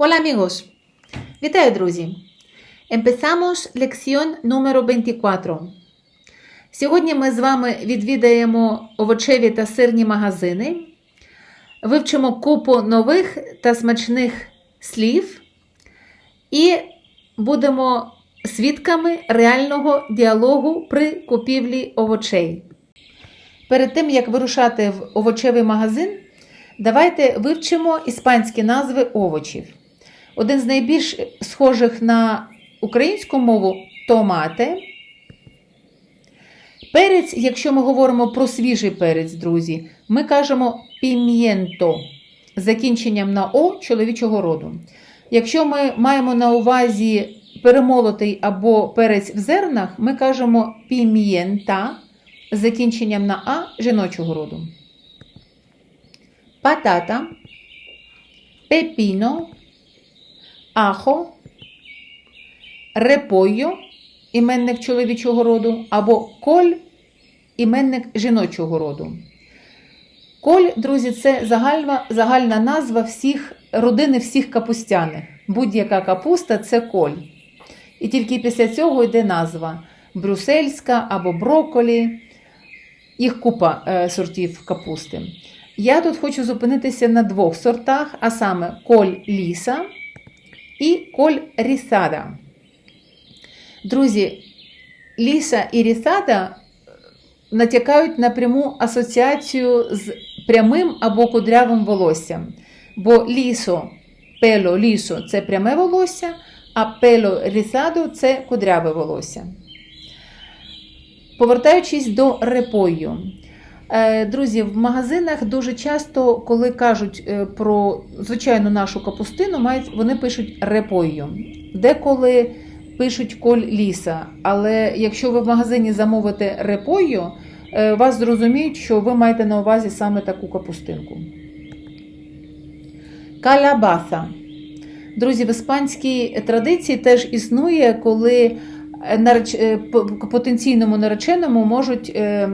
Hola amigos. Вітаю, друзі. Empezamos lección número 24. Сьогодні ми з вами відвідаємо овочеві та сирні магазини, вивчимо купу нових та смачних слів і будемо свідками реального діалогу при купівлі овочей. Перед тим, як вирушати в овочевий магазин, давайте вивчимо іспанські назви овочів. Один з найбільш схожих на українську мову томати. Перець, якщо ми говоримо про свіжий перець, друзі, ми кажемо пім'єнто закінченням на О чоловічого роду. Якщо ми маємо на увазі перемолотий або перець в зернах, ми кажемо пім'єнта закінченням на А жіночого роду. Патата, пепіно, ахо, репойо, іменник чоловічого роду, або коль, іменник жіночого роду. Коль, друзі, це загальна, загальна назва всіх родини всіх капустяних. Будь-яка капуста це коль. І тільки після цього йде назва брюссельська або брокколі. Їх купа е, сортів капусти. Я тут хочу зупинитися на двох сортах, а саме коль ліса і коль рісада. Друзі, ліса і рісада натякають на пряму асоціацію з прямим або кудрявим волоссям. Бо лісо, пело лісо це пряме волосся, а пело рісадо це кудряве волосся. Повертаючись до репою. Е, Друзі, в магазинах дуже часто, коли кажуть е, про звичайну нашу капустину, вони пишуть репою. Деколи пишуть коль ліса. Але якщо ви в магазині замовите репою, е, вас зрозуміють, що ви маєте на увазі саме таку капустинку. Калабаса. Друзі, в іспанській традиції теж існує, коли потенційному нареченому можуть е,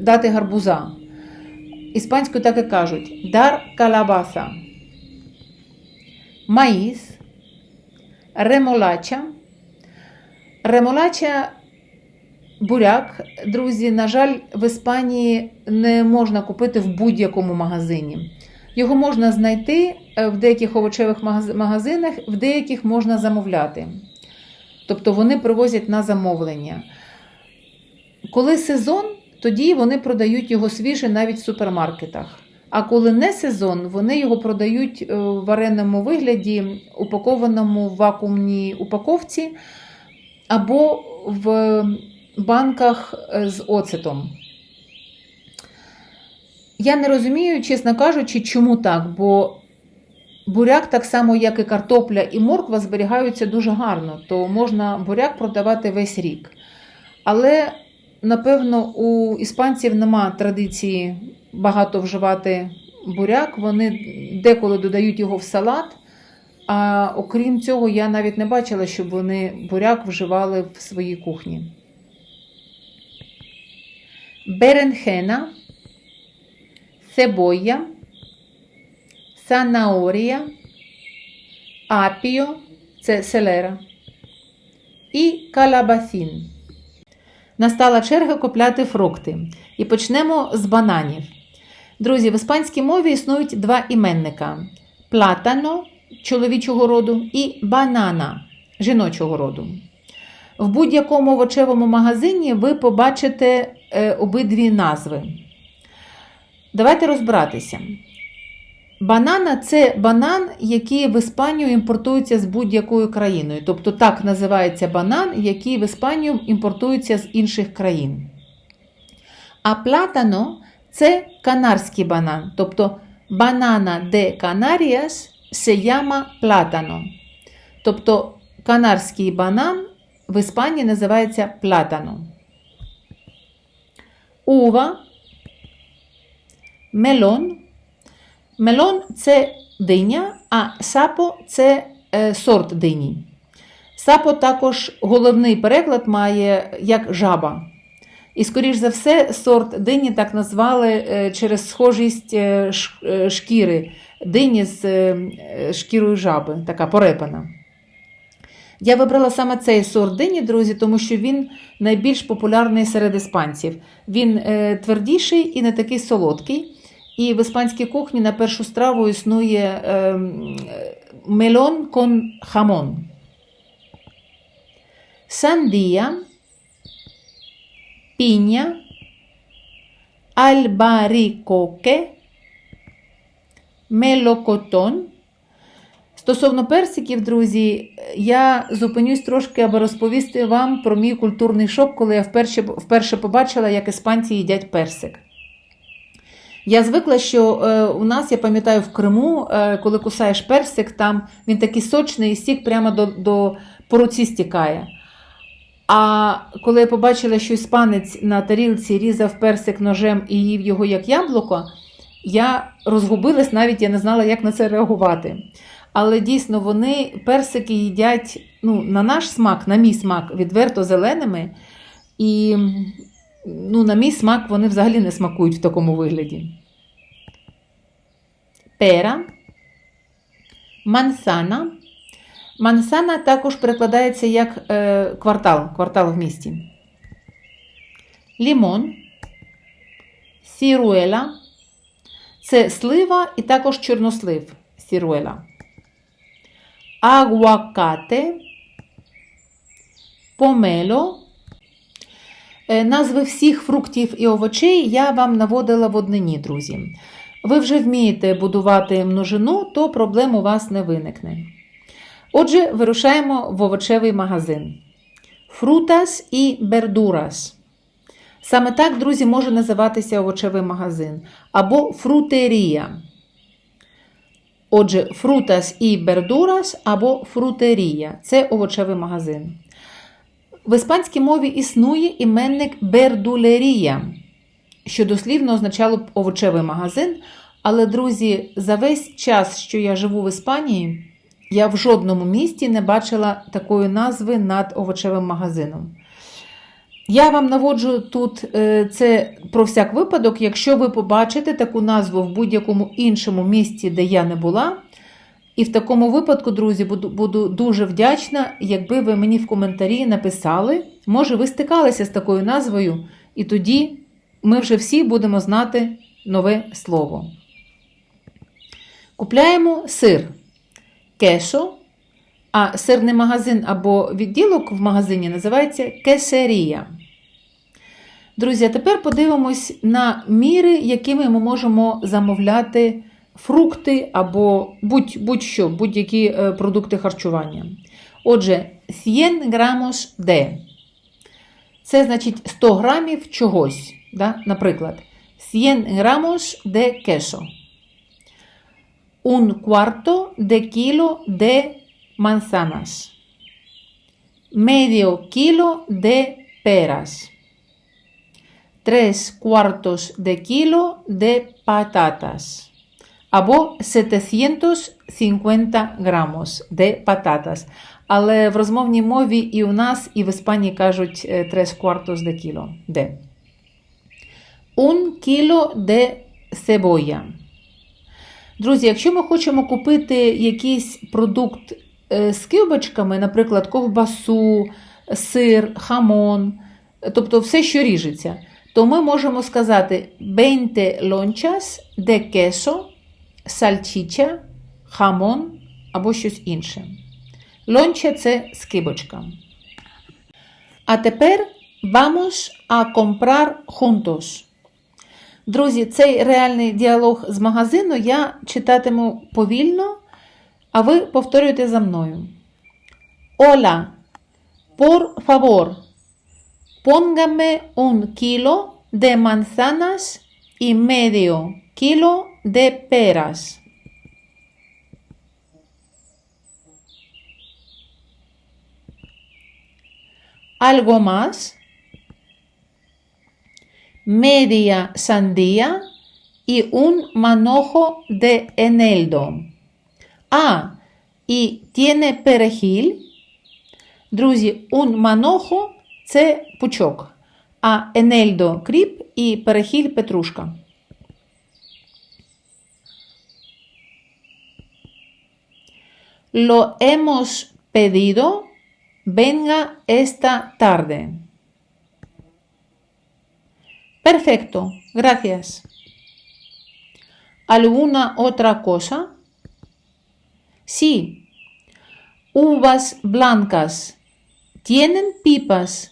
дати гарбуза. Іспанською так і кажуть: дар калабаса. Маїс, ремолача. Ремолача буряк, друзі, на жаль, в Іспанії не можна купити в будь-якому магазині. Його можна знайти е, в деяких овочевих магазинах, в деяких можна замовляти. Тобто вони привозять на замовлення. Коли сезон, тоді вони продають його свіже навіть в супермаркетах. А коли не сезон, вони його продають е, в вареному вигляді, упакованому в вакуумній упаковці або в банках е, з оцетом. Я не розумію, чесно кажучи, чому так, бо буряк, так само, як і картопля і морква, зберігаються дуже гарно, то можна буряк продавати весь рік. Але, напевно, у іспанців нема традиції багато вживати буряк, вони деколи додають його в салат. А окрім цього, я навіть не бачила, щоб вони буряк вживали в своїй кухні. Беренхена, цебоя, санаорія, апіо це селера і калабасін. Настала черга купляти фрукти. І почнемо з бананів. Друзі, в іспанській мові існують два іменника: платано чоловічого роду і банана жіночого роду. В будь-якому овочевому магазині ви побачите е, обидві назви. Давайте розбиратися. Банана це банан, який в Іспанію імпортується з будь-якою країною. Тобто так називається банан, який в Іспанію імпортується з інших країн. А платано це канарський банан. Тобто банана де Канаріас se llama платано. Тобто канарський банан в Іспанії називається платано. Ува, мелон. Мелон це диня, а сапо це сорт дині. Сапо також головний переклад має як жаба. І, скоріш за все, сорт дині так назвали е, через схожість е, е, шкіри дині з шкірою жаби, така порепана. Я вибрала саме цей сорт дині, друзі, тому що він найбільш популярний серед іспанців. Він твердіший і не такий солодкий. І в іспанській кухні на першу страву існує е, м, е, мелон кон хамон. Сандія, піня, альбарікоке, мелокотон. Стосовно персиків, друзі, я зупинюсь трошки, аби розповісти вам про мій культурний шок, коли я вперше, вперше побачила, як іспанці їдять персик. Я звикла, що е, у нас, я пам'ятаю, в Криму, е, коли кусаєш персик, там він такий сочний і сік прямо до, до по руці стікає. А коли я побачила, що іспанець на тарілці різав персик ножем і їв його як яблуко, я розгубилась, навіть я не знала, як на це реагувати. Але дійсно вони персики їдять ну, на наш смак, на мій смак, відверто зеленими. І ну, на мій смак вони взагалі не смакують в такому вигляді. Пера, мансана. Мансана також перекладається як е, квартал, квартал в місті. Лімон, сіруела. Це слива і також чорнослив сіруела. Агуакате, помело. Е, Назви всіх фруктів і овочей я вам наводила в однині, друзі. Ви вже вмієте будувати множину, то проблем у вас не виникне. Отже, вирушаємо в овочевий магазин. Фрутас і бердурас. Саме так, друзі, може називатися овочевий магазин або фрутерія. Отже, фрутас і бердурас або фрутерія це овочевий магазин. В іспанській мові існує іменник бердулерія, що дослівно означало б овочевий магазин. Але, друзі, за весь час, що я живу в Іспанії, я в жодному місті не бачила такої назви над овочевим магазином. Я вам наводжу тут е, це про всяк випадок, якщо ви побачите таку назву в будь-якому іншому місті, де я не була. І в такому випадку, друзі, буду, буду дуже вдячна, якби ви мені в коментарі написали, може, ви стикалися з такою назвою, і тоді ми вже всі будемо знати нове слово. Купляємо сир, кешо, а сирний магазин або відділок в магазині називається кесерія. Друзі, а тепер подивимось на міри, якими ми можемо замовляти фрукти або будь-що, будь будь-які е, продукти харчування. Отже, 100 грамос де. Це значить 100 грамів чогось. Да? Наприклад, 100 грамос de queso. Un cuarto de kilo de manzanas. Medio kilo de peras. Tres cuartos de kilo de patatas. Або 750 грамус de patatas. Але в розмовній мові і у нас, і в Іспанії кажуть 3 cuartos de kilo. De. Un kilo de cebolla. Друзі, якщо ми хочемо купити якийсь продукт е, з кибочками, наприклад, ковбасу, сир, хамон, тобто все, що ріжеться, то ми можемо сказати 20 lonchas de queso, salchicha, хамон або щось інше. Лонча це скибочка. А тепер vamos a comprar juntos. Друзі, цей реальний діалог з магазину я читатиму повільно, а ви повторюєте за мною. Hola, por favor, póngame un kilo de manzanas y medio kilo de peras. ¿Algo más? media sandía y un manojo de eneldo. Ah, і tiene перехіль. Друзі, un manojo – це пучок, а енельдо кріп і перехіль петрушка. Lo hemos pedido. Venga esta tarde. Perfecto, gracias. ¿Alguna otra cosa? Sí. Uvas blancas. ¿Tienen pipas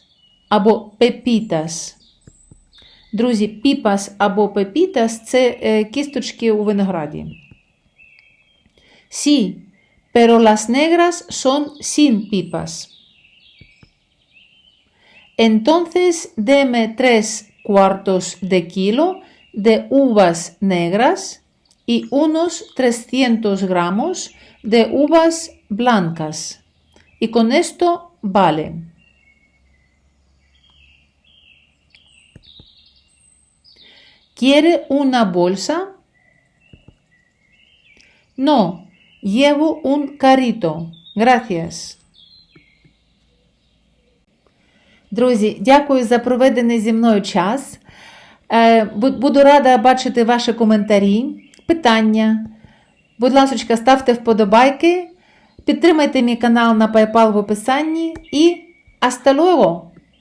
або пепітас? Друзі, піпас або пепітас це е, кісточки у винограді. Sí, pero las negras son sin pipas. Entonces deme tres cuartos de kilo de uvas negras y unos 300 gramos de uvas blancas. Y con esto vale. ¿Quiere una bolsa? No, llevo un carrito. Gracias. Друзі, дякую за проведений зі мною час. Е, Буду рада бачити ваші коментарі, питання. Будь ласка, ставте вподобайки, підтримайте мій канал на PayPal в описанні і hasta luego!